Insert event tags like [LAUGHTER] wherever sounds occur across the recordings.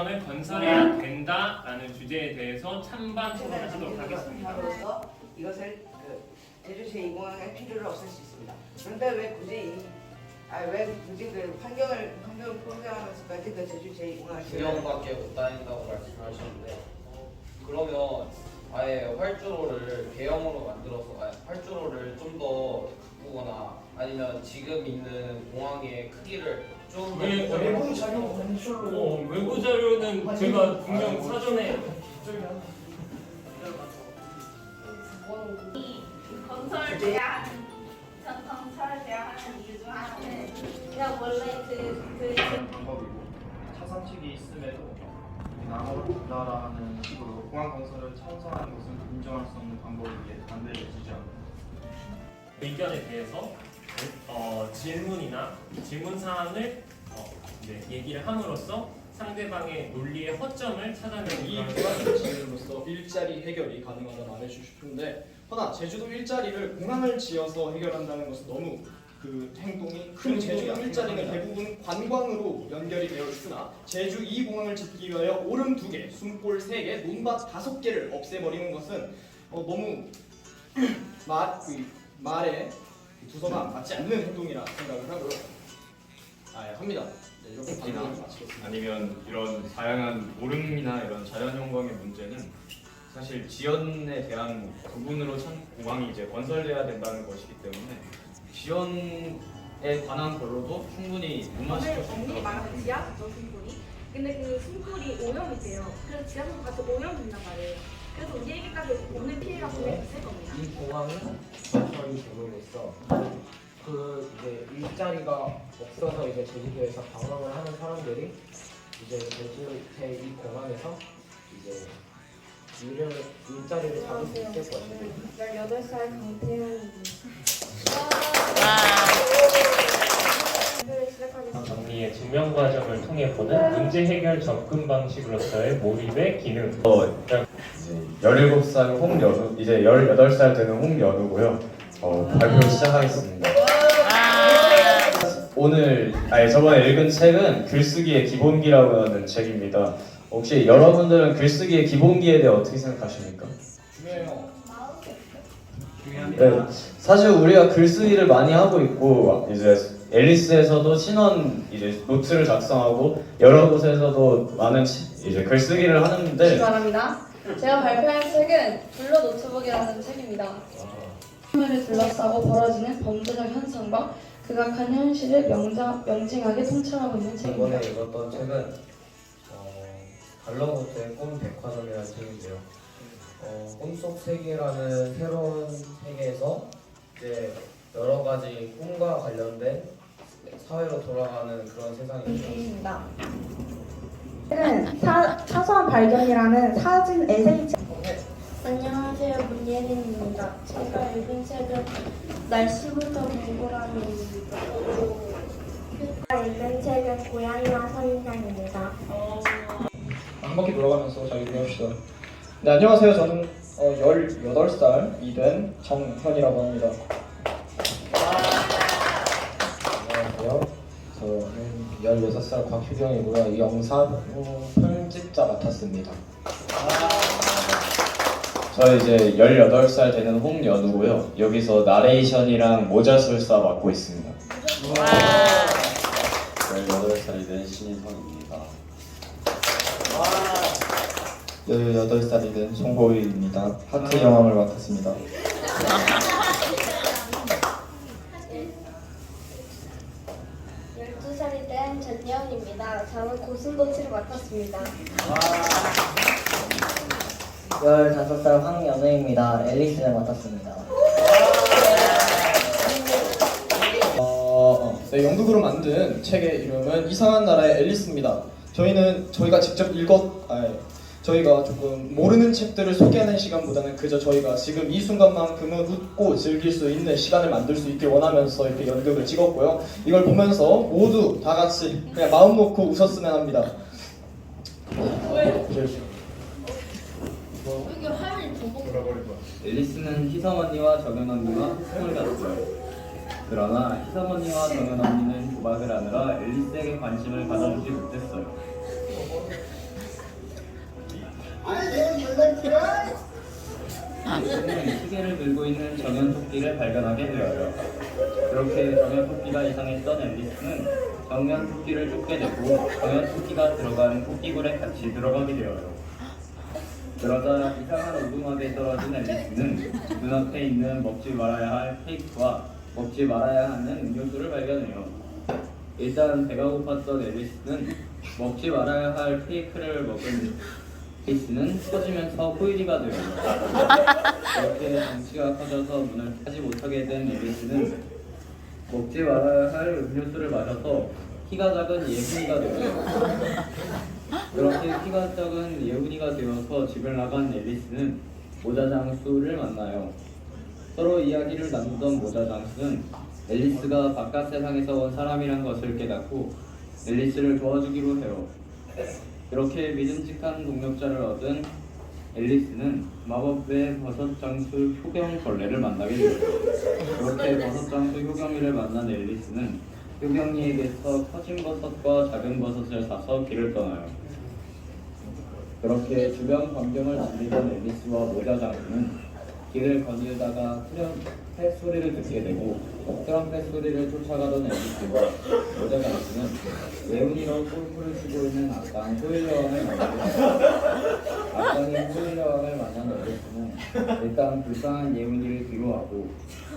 공항을 건설해야 된다라는 주제에 대해서 찬반 토론하도록 하겠습니다. 으로서 이것을 그 제주 제2공항의 필요를 없앨 수 있습니다. 그런데 왜 굳이 이, 아, 왜 굳이 그 환경을 환경을 포기하면서까지 그 제주 제2공항을 중형밖에 못 다닌다고 말씀하셨는데 그러면 아예 활주로를 대형으로 만들어서 아예 활주로를 좀더 바꾸거나 아니면 지금 있는 공항의 크기를 좀더 네, 외부 자료 건출로. 어, 외부 자료는 제가 분명 사전에 건설 제한 전통철 제한하는 이유 중 하나는 그냥 원래 그그 방법이고 차선책이 있음에도 나라라는 식으로 공항 건설을 찬성하는 것은 인정할 수 없는 방법이기에 반대를 지지합니다. 의견에 대해서 어, 질문이나 질문 사항을 어, 이제 얘기를 함으로써 상대방의 논리의 허점을 찾아내는 이 그런 공항 정책으로서 일자리 해결이 가능하다 말해주고 싶은데 허나 제주도 일자리를 공항을 지어서 해결한다는 것은 너무 그 행동이 큰 제주 일자리는 대부분 관광으로 연결이 되어 있으나 제주 2공항을 짓기 위하여 오름 2개, 숨골 3개, 논밭 5개를 없애버리는 것은 어, 너무 [CLEARS THROAT] 말, 그 말에 두서가 맞지 않는 행동이라 생각을 하고요. 아, 예, 합니다. 네, 이렇게 반응을 마치겠습니다. 아니면 이런 다양한 오름이나 이런 자연환경의 문제는 사실 지연에 대한 부분으로 참 공항이 이제 건설돼야 된다는 것이기 때문에 지연에 관한 걸로도 충분히 오늘 말하는 지하수죠 숨골이 근데 그 숨골이 오염이 돼요 그래서 지하수 같이 오염된단 말이에요 그래서 우리에게까지 오는 피해가 분명히 있을 겁니다. 이 공항이 건설이 됨으로써 그 이제 일자리가 없어서 이제 제주도에서 방황을 하는 사람들이 이제 제주 제2 공항에서 이제 일을 일자리를 잡을 수 있을 거예요. 18살 강태현입니다 시 정리의 증명 과정을 통해 보는 문제 해결 접근 방식으로서의 몰입의 기능. 17살 홍연우 이제 18살 되는 홍연우고요. 어, 발표 시작하겠습니다. 오늘 아니 저번에 읽은 책은 글쓰기의 기본기라고 하는 책입니다. 혹시 여러분들은 글쓰기의 기본기에 대해 어떻게 생각하십니까? 중요해요. 네, 사실 우리가 글쓰기를 많이 하고 있고 이제 앨리스에서도 신원 이제 노트를 작성하고 여러 곳에서도 많은 시- 이제 글쓰기를 하는데 바랍니다. 제가 발표한 책은 블루 노트북이라는 책입니다. 사회를 둘러싸고 벌어지는 범죄적 현상과 극악한 현실을 명자, 명징하게 통찰하고 있는 책입니다. 이번에 읽었던 책은 어, 갈러고트의 꿈 백화점이라는 책인데요. 어, 꿈속 세계라는 새로운 세계에서 이제 여러 가지 꿈과 관련된 사회로 돌아가는 그런 세상이죠. 입니다 책은 사, 사소한 발견이라는 사진 에세이책 안녕하세요. 문예린입니다. 제가 읽은 책은 날씨부터 궁금함입니다. 제가 읽은 책은 고양이와 선인장입니다 한 바퀴 돌아가면서 잘 얘기합시다. 네, 안녕하세요. 저는 어, 18살 이 된 정현이라고 합니다. 16살 곽휴경이고요. 영상 편집자 맡았습니다. 저 이제 18살 되는 홍연우고요. 여기서 나레이션이랑 모자술사 맡고 있습니다. 18살이 된 신인성입니다. 18살이 된 송보일입니다. 하트 영함을 맡았습니다. [LAUGHS] 열두 살이 된 전예원입니다. 저는 고슴도치를 맡았습니다. 15살 황연우입니다. 앨리스를 맡았습니다. 어, 어, 네, 연극으로 만든 책의 이름은 이상한 나라의 앨리스입니다. 저희는 저희가 직접 읽었, 아니, 저희가 조금 모르는 책들을 소개하는 시간보다는 그저 저희가 지금 이 순간만큼은 웃고 즐길 수 있는 시간을 만들 수 있길 원하면서 이렇게 연극을 찍었고요. 이걸 보면서 모두 다 같이 그냥 마음 놓고 웃었으면 합니다. 앨리스는 희성 언니와 정연 언니와 스물 갔어요. 그러나 희성 언니와 정연 언니는 도박을 하느라 앨리스에게 관심을 가져주지 못했어요. 앨리스는 시계를 들고 있는 정연 토끼를 발견하게 되어요. 그렇게 정연 토끼가 이상했던 앨리스는 정연 토끼를 쫓게 되고 정연 토끼가 들어간 토끼굴에 같이 들어가게 되어요. 그러자 이상한 오두막에 떨어진 앨리스는 눈앞에 있는 먹지 말아야 할 케이크와 먹지 말아야 하는 음료수를 발견해요. 일단 배가 고팠던 앨리스는 먹지 말아야 할 케이크를 먹은 앨리스는 터지면서 호일이가 돼요. 이렇게 덩치가 커져서 문을 타지 못하게 된 앨리스는 먹지 말아야 할 음료수를 마셔서 키가 작은 예훈이가 돼요. 그렇게 키가 작은 예훈이가 되어서 집을 나간 앨리스는 모자 장수를 만나요. 서로 이야기를 나누던 모자 장수는 앨리스가 바깥 세상에서 온 사람이란 것을 깨닫고 앨리스를 도와주기로 해요. 그렇게 믿음직한 동력자를 얻은 앨리스는 마법의 버섯 장수 효경 벌레를 만나게 돼요. 그렇게 버섯 장수 효경이를 만난 앨리스는 효경이에게서 커진 버섯과 작은 버섯을 사서 길을 떠나요. 그렇게 주변 광경을 즐기던 앨리스와 모자 장수는 길을 거닐다가 트럼펫 소리를 듣게 되고 트럼펫 소리를 쫓아가던 앨리스와 모자 장수는 예훈이로 골프를 치고 있는 악당 호일 여왕을 만나고 악당이 호일 여왕을 만난 앨리스는 일단 불쌍한 예훈이를 뒤로하고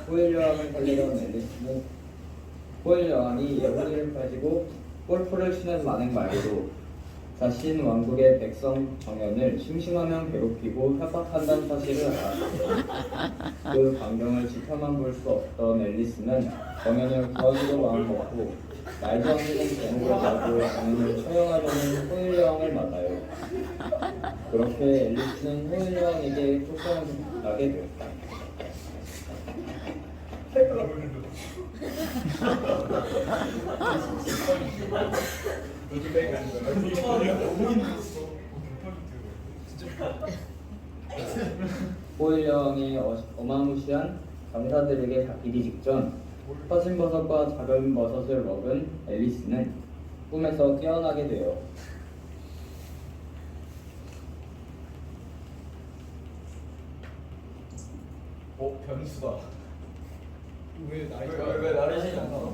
호일 여왕을 살리던 앨리스는 호일 여왕이 예훈이를 가지고 골프를 치는 만행 말고도 자신 왕국의 백성 정연을 심심하면 괴롭히고 협박한다는 사실을 알았어요. 그 광경을 지켜만 볼 수 없던 앨리스는 정연을 구하기로 마음먹고 말도 안 되는 제목을 달고 정연을 처형하려는 호일 여왕을 만나요. 그렇게 앨리스는 호일 여왕에게 쫓겨나게 되었다. 호일 여왕의 어, 어마무시한 병사들에게 잡히기 직전 커진 버섯과 작은 버섯을 먹은 앨리스는 꿈에서 깨어나게 돼요. 어 변수다. 왜 나이 왜 나를 신경 써?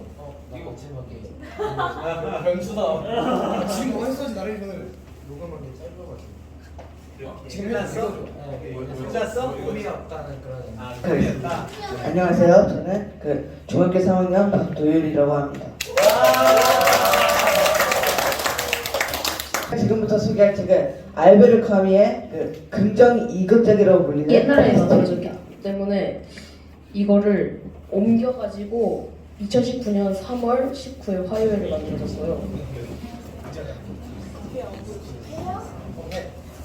이거 마지막에 변수다. 지금 뭐 했어야지 나를 이거는 녹음한 게 짧아가지고. 끝났어? 끝났어? 의미 없다는 그런 그, 안녕하세요. 저는 그 중학교 3학년 박도율이라고 합니다. 지금부터 소개할 책은 알베르 카미의 그 긍정 이극적이라고 불리는 옛날에 책. 만들어졌기 때문에 이거를 옮겨가지고 2019년 3월 19일 화요일에 만들어졌어요.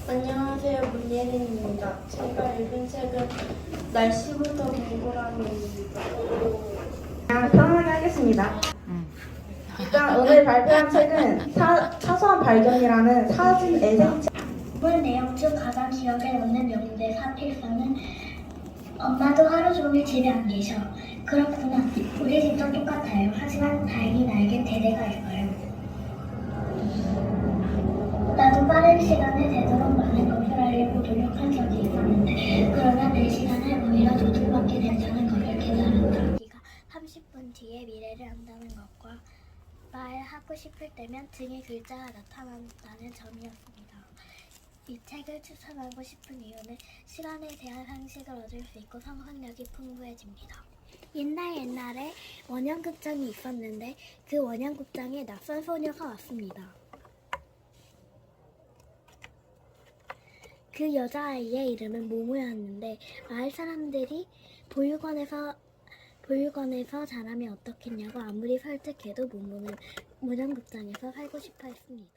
안녕하세요, 문예린입니다. 제가 읽은 책은 날씨부터 동그라미입니다. 그냥 편하게 하겠습니다. 일단 오늘 발표한 책은 사, 사소한 발견이라는 사진 에세이 책. 이번 내용 중 가장 기억에 남는 명대 사필서는 엄마도 하루 종일 집에 안 계셔. 그렇구나. 우리 집도 똑같아요. 하지만 다행히 나에겐 대대가 있어요. 나도 빠른 시간에 되도록 많은 것을 알려고 노력한 적이 있었는데 그러나 내 시간을 오히려 도둑맞게 된다는 것을 깨달았다. 30분 뒤에 미래를 안다는 것과 말하고 싶을 때면 등에 글자가 나타난다는 점이었습니다. 이 책을 추천하고 싶은 이유는 시간에 대한 상식을 얻을 수 있고 상상력이 풍부해집니다. 옛날 옛날에 원형극장이 있었는데 그 원형극장에 낯선 소녀가 왔습니다. 그 여자아이의 이름은 모모였는데 마을 사람들이 보육원에서 보육원에서 자라면 어떻겠냐고 아무리 설득해도 모모는 문형극장에서 살고 싶어 했습니다.